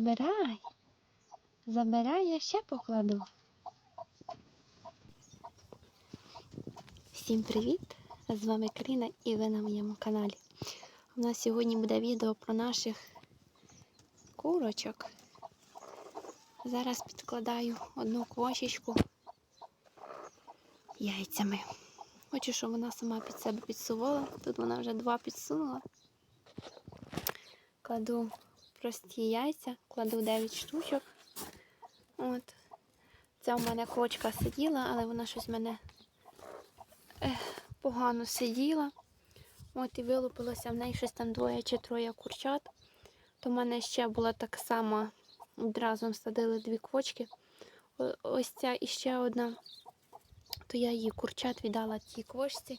Забирай. Забирай, я ще покладу. Всім привіт! З вами Каріна і ви на моєму каналі. У нас сьогодні буде відео про наших курочок. Зараз підкладаю одну квочечку яйцями. Хочу, щоб вона сама під себе підсувала. Тут вона вже два підсунула. Кладу прості яйця, кладу 9 штучок. От. Ця в мене квочка сиділа, але вона щось в мене ех, погано сиділа. От і вилупилося в неї щось там двоє чи троє курчат. То в мене ще була так само, одразу садили дві квочки. Ось ця і ще одна. То я її курчат віддала тій квочці.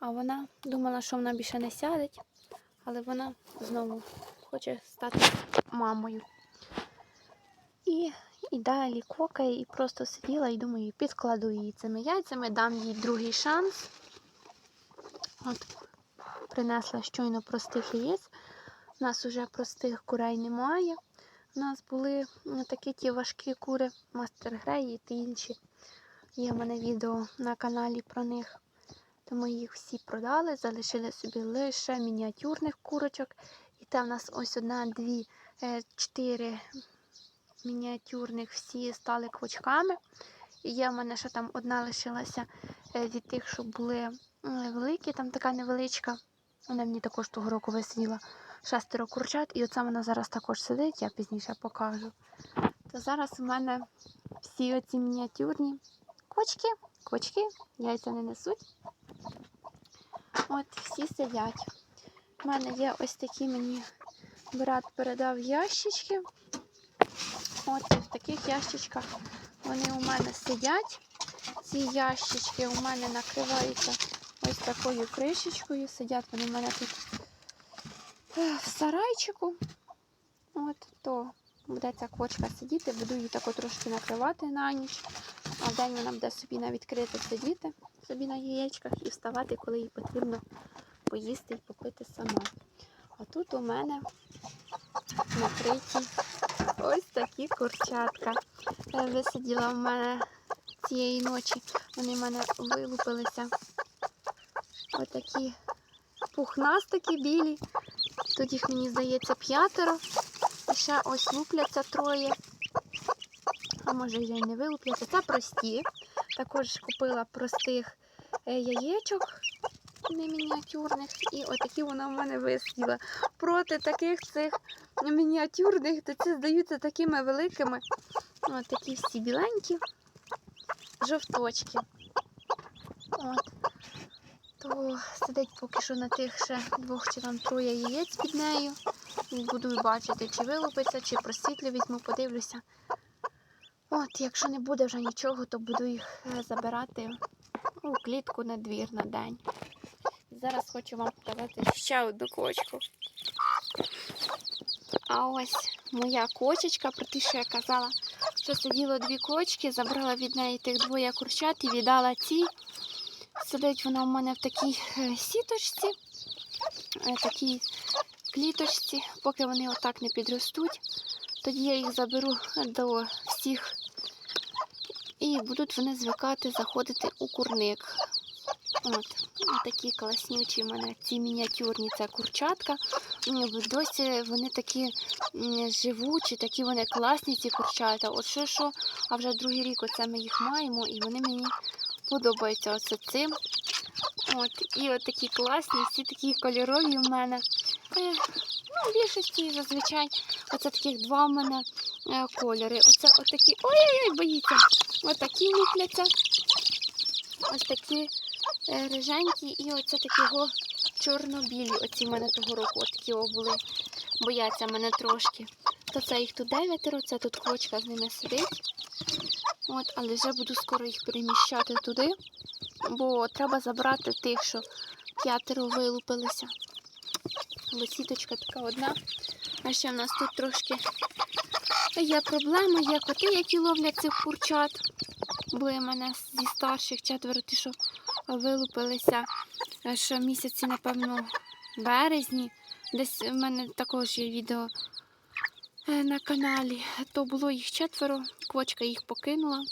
А вона думала, що вона більше не сядеть, але вона знову хоче стати мамою. І, і далі кокає, і просто сиділа і думаю, підкладу її цими яйцями, дам їй другий шанс. От, принесла щойно простих яєць. У нас вже простих курей немає. У нас були такі ті важкі кури, мастер греї та інші. Є в мене відео на каналі про них. Тому їх всі продали, залишили собі лише мініатюрних курочок. І там в нас ось одна, дві, е, чотири мініатюрних всі стали квочками. І є в мене ще там одна лишилася е, від тих, що були великі, там така невеличка. Вона мені також того року висиділа шестеро курчат, і оця вона зараз також сидить, я пізніше покажу. То зараз у мене всі оці мініатюрні квочки, квочки, яйця не несуть. От всі сидять. У мене є ось такі мені брат передав ящички. От в таких ящичках вони у мене сидять. Ці ящички у мене накриваються ось такою кришечкою. Сидять вони у мене тут е, в сарайчику. От то буде ця квочка сидіти, буду її тако трошки накривати на ніч. А вдень вона буде собі на відкрито сидіти, собі на яєчках і вставати, коли їй потрібно поїсти і попити сама. А тут у мене накриті ось такі курчатка. Е, Висиділа в мене цієї ночі. Вони в мене вилупилися. Ось такі пухнастики білі. Тут їх, мені здається, п'ятеро. І ще ось лупляться троє. А може вже й не вилупляться. Це прості. Також купила простих е, яєчок не мініатюрних. І отакі вона в мене висіла. Проти таких цих мініатюрних, то ці здаються такими великими. Ось такі всі біленькі, жовточки. От. То сидить поки що на тих ще двох чи там троє яєць під нею. Буду бачити, чи вилупиться, чи просвітлю візьму, подивлюся. От, якщо не буде вже нічого, то буду їх е, забирати у клітку на двір на день. Зараз хочу вам показати ще одну кочку. А ось моя кочечка, про те, що я казала, що сиділо дві кочки, забрала від неї тих двоє курчат і віддала ці. Сидить вона в мене в такій е, сіточці, е, такій кліточці, поки вони отак не підростуть. Тоді я їх заберу до всіх і будуть вони звикати заходити у курник. От, такі класнючі в мене ці мініатюрні це курчатка. Досі вони такі живучі, такі вони класні, ці курчата. От що, що, а вже другий рік оце ми їх маємо, і вони мені подобаються оце цим. От, і от такі класні, всі такі кольорові в мене. Е, ну, більшості зазвичай оце таких два в мене е, кольори. Оце отакі. Ой-ой-ой, боїться. Отакі лупляться. Ось такі риженькі і оце такі чорно-білі. Оці в мене того року такі були. Бояться мене трошки. То це їх тут дев'ятеро, це тут квочка з ними сидить. От, але вже буду скоро їх переміщати туди, бо треба забрати тих, що п'ятеро вилупилися. Бо сіточка така одна. А ще в нас тут трошки є проблеми, є коти, які ловлять цих курчат. Були мене зі старших четверо, ті, що вилупилися ще місяці, напевно, березні. Десь в мене також є відео е, на каналі, то було їх четверо, квочка їх покинула.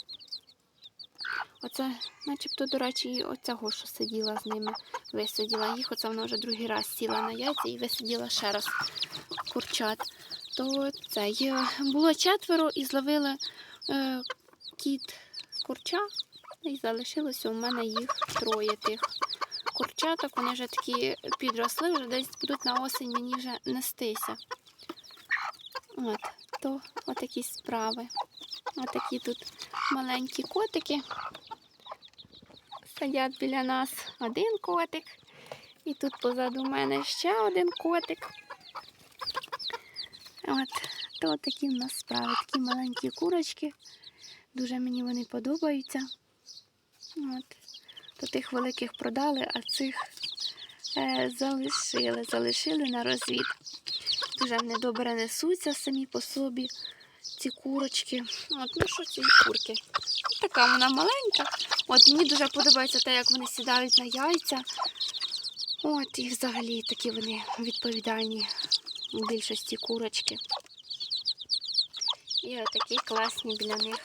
Оце, начебто, до речі, і оцього, що сиділа з ними, висаділа їх. Оце вона вже другий раз сіла на яйця і висаділа ще раз курчат. То це було четверо і зловили е, кіт курча, і залишилося у мене їх троє тих курчаток. Вони вже такі підросли, вже десь будуть на осінь мені вже нестися. От, то отакі справи. Отакі тут маленькі котики. Сидять біля нас один котик. І тут позаду мене ще один котик. От, то такі в нас справи, такі маленькі курочки. Дуже мені вони подобаються. От. То тих великих продали, а цих е, залишили, залишили на розвід. Дуже вони добре несуться самі по собі, ці курочки. От, ну що ці курки? Така вона маленька. От мені дуже подобається те, як вони сідають на яйця. От, і взагалі такі вони відповідальні у більшості курочки. І отакі класні біля них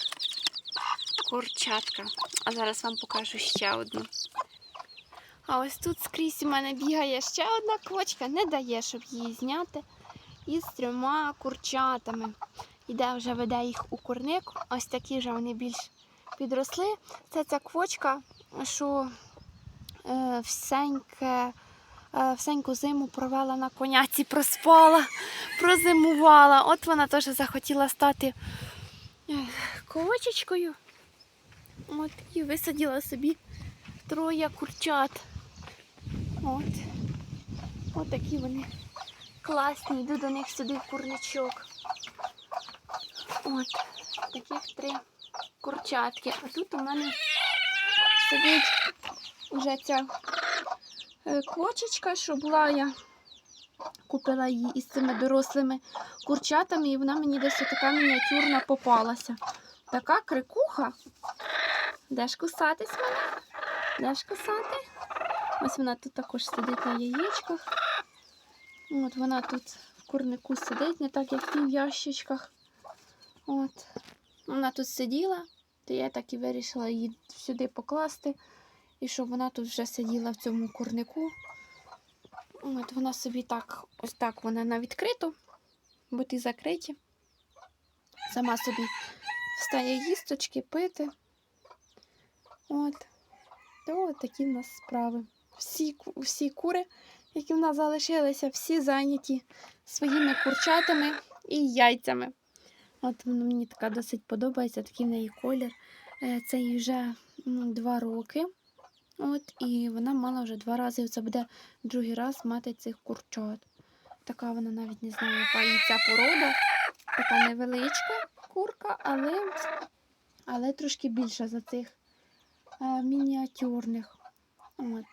курчатка. А зараз вам покажу ще одну. А ось тут скрізь у мене бігає ще одна квочка, не дає, щоб її зняти. Із трьома курчатами. Іде вже веде їх у курник. Ось такі вже вони більш підросли. Це ця квочка, що е, всеньке, е, всеньку зиму провела на коняці, проспала, прозимувала. От вона теж захотіла стати е, квочечкою. От, і висадила собі троє курчат. От. От такі вони класні. Йду до них сюди курничок. От, таких три курчатки. А тут у мене сидить вже ця е, квочечка, що була я. Купила її із цими дорослими курчатами, і вона мені десь така мініатюрна попалася. Така крикуха. Де ж кусатись мене? Де ж кусати? Ось вона тут також сидить на яєчках. От вона тут в курнику сидить, не так, як в ящичках. От. Вона тут сиділа, то я так і вирішила її сюди покласти. І щоб вона тут вже сиділа в цьому курнику. От вона собі так, ось так вона на відкриту, бути закриті. Сама собі встає їсточки, пити. От. То такі в нас справи. Всі, всі кури, які в нас залишилися, всі зайняті своїми курчатами і яйцями. От воно мені така досить подобається, такий в неї колір. Е, Це їй вже два роки. От, і вона мала вже два рази. Це буде другий раз мати цих курчат. Така вона навіть не знаю, яка їй ця порода. Така невеличка курка, але, але трошки більша за цих мініатюрних. От.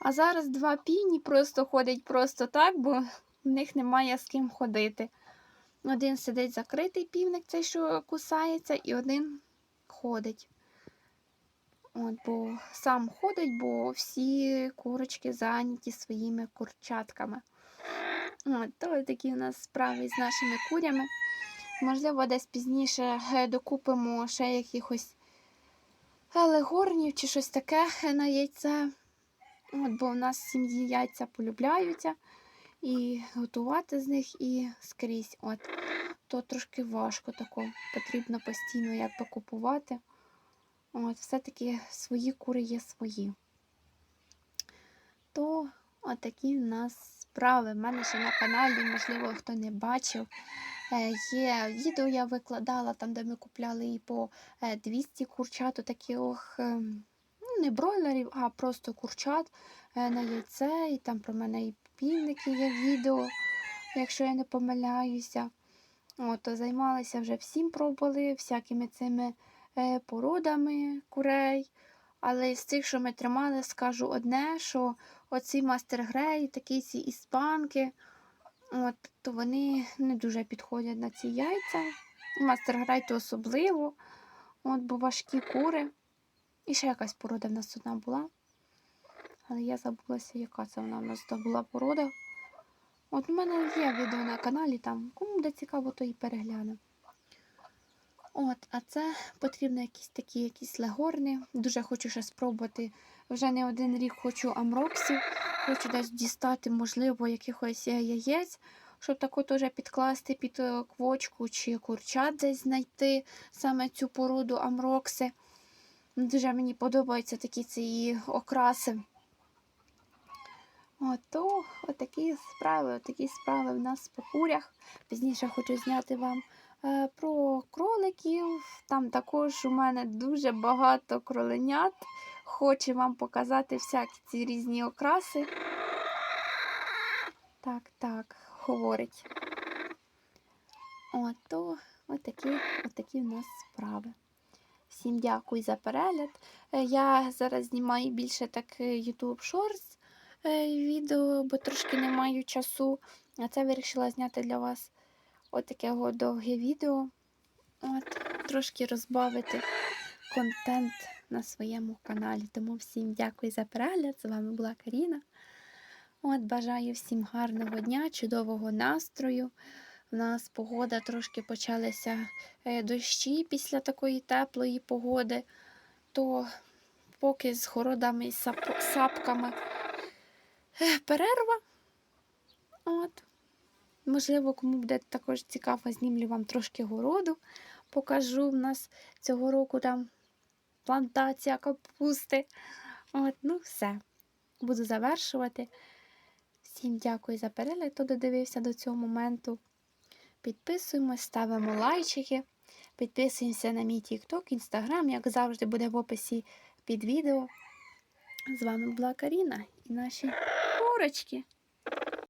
А зараз два піні просто ходять просто так, бо в них немає з ким ходити. Один сидить закритий півник, цей, що кусається, і один ходить. От, бо сам ходить, бо всі курочки зайняті своїми курчатками. От, то такі у нас справи з нашими курями. Можливо, десь пізніше е, докупимо ще якихось легорнів чи щось таке на яйце. От, бо в нас в сім'ї яйця полюбляються. І готувати з них і скрізь. От. То трошки важко тако. Потрібно постійно якби купувати. От, все-таки свої кури є свої. То отакі в нас справи. У мене ще на каналі, можливо, хто не бачив. Е, Є відео я викладала там, де ми купляли і по е, 200 курчат, таких ем, ну, не бройлерів, а просто курчат е, на яйце. І там про мене і півники є відео, якщо я не помиляюся. От, то займалися вже всім пробували, всякими цими е, породами курей. Але з цих, що ми тримали, скажу одне, що оці мастер грей, такі ці іспанки, от, то вони не дуже підходять на ці яйця. Мастер грей то особливо, от, бо важкі кури. І ще якась порода в нас одна була. Але я забулася, яка це вона в нас була порода. От у мене є відео на каналі, там кому буде цікаво, то і перегляне. От, а це потрібно якісь такі якісь легорни. Дуже хочу ще спробувати. Вже не один рік хочу амроксів. Хочу десь дістати, можливо, якихось е, яєць, щоб таку теж підкласти під е, квочку чи курчат десь знайти саме цю породу амрокси. Дуже мені подобаються такі ці окраси. От, то отакі справи, отакі справи в нас по курях. Пізніше хочу зняти вам про кроликів. Там також у мене дуже багато кроленят. Хочу вам показати всякі ці різні окраси. Так, так, говорить. От, то отакі, отакі в нас справи. Всім дякую за перегляд. Е, Я зараз знімаю більше так е, YouTube Shorts е, відео, бо трошки не маю часу. А це вирішила зняти для вас отаке от довге відео. От, трошки розбавити контент на своєму каналі. Тому всім дякую за перегляд. З вами була Каріна. От, бажаю всім гарного дня, чудового настрою. У нас погода трошки почалися е, дощі після такої теплої погоди, то поки з городами і сап- сапками е, перерва. От. Можливо, кому буде також цікаво, знімлю вам трошки городу. Покажу. У нас цього року там плантація капусти. От, ну все. Буду завершувати. Всім дякую за перегляд, хто додивився до цього моменту. Підписуємось, ставимо лайчики, підписуємося на мій TikTok, Instagram, як завжди, буде в описі під відео. З вами була Каріна і наші курочки.